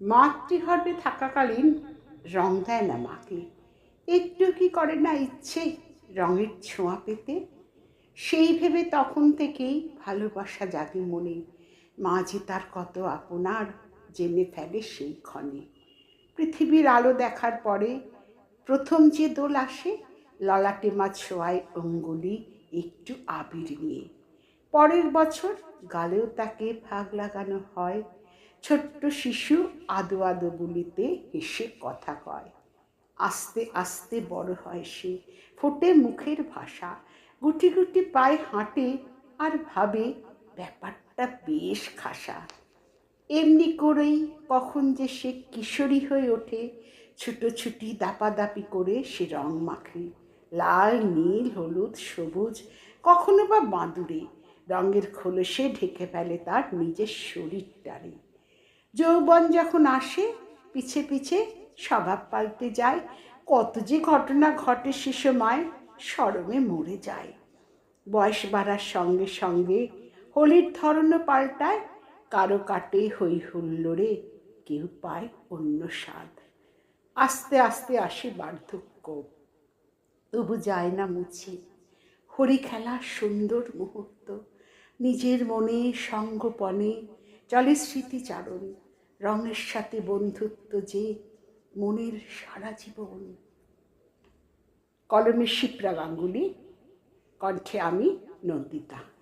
মাতৃগর্ভে থাকাকালীন রং দেয় না মাকে। একটু কি করে না ইচ্ছে রঙের ছোঁয়া পেতে? সেই ভেবে তখন থেকেই ভালোবাসা জাগে মনে। মা যে তার কত আপনার জেনে ফেলে সেই ক্ষণে। পৃথিবীর আলো দেখার পরে প্রথম যে দোল আসে, ললাটে মা ছোঁয়ায় অঙ্গুলি একটু আবির নিয়ে। পরের বছর গালেও তাকে ভাগ লাগানো হয়। ছোট্ট শিশু আদো আদো বলিতে হেসে কথা কয়। আস্তে আস্তে বড় হয় সে, ফোটে মুখের ভাষা। গুটি গুটি পায়ে হাঁটে আর ভাবে ব্যাপারটা বেশ খাসা। এমনি করেই কখন যে সে কিশোরী হয়ে ওঠে, ছুটোছুটি দাপাদাপি করে সে রং মাখে। লাল, নীল, হলুদ, সবুজ, কখনো বা বাঁদুরে। রঙের খোলসে ঢেকে ফেলে তার নিজের শরীরটারে। যৌবন যখন আসে, পিছে পিছে স্বভাব পাল্টে যায়। কত যে ঘটনা ঘটে সে সময় সরমে মরে যায়। বয়স বাড়ার সঙ্গে সঙ্গে হোলির ধরনও পাল্টায়। কারও কাটে হই হুল্লোড়ে, কেউ পায় অন্য স্বাদ। আস্তে আস্তে আসে বার্ধক্য। তবু যায় না মুছে। হরি খেলার সুন্দর মুহূর্ত। নিজের মনে সঙ্গপনে চলে স্মৃতিচারণ। রঙের সাথে বন্ধুত্ব যে মনের সারা জীবন। কলমে শিপ্রা গাঙ্গুলি কণ্ঠে আমি নন্দিতা।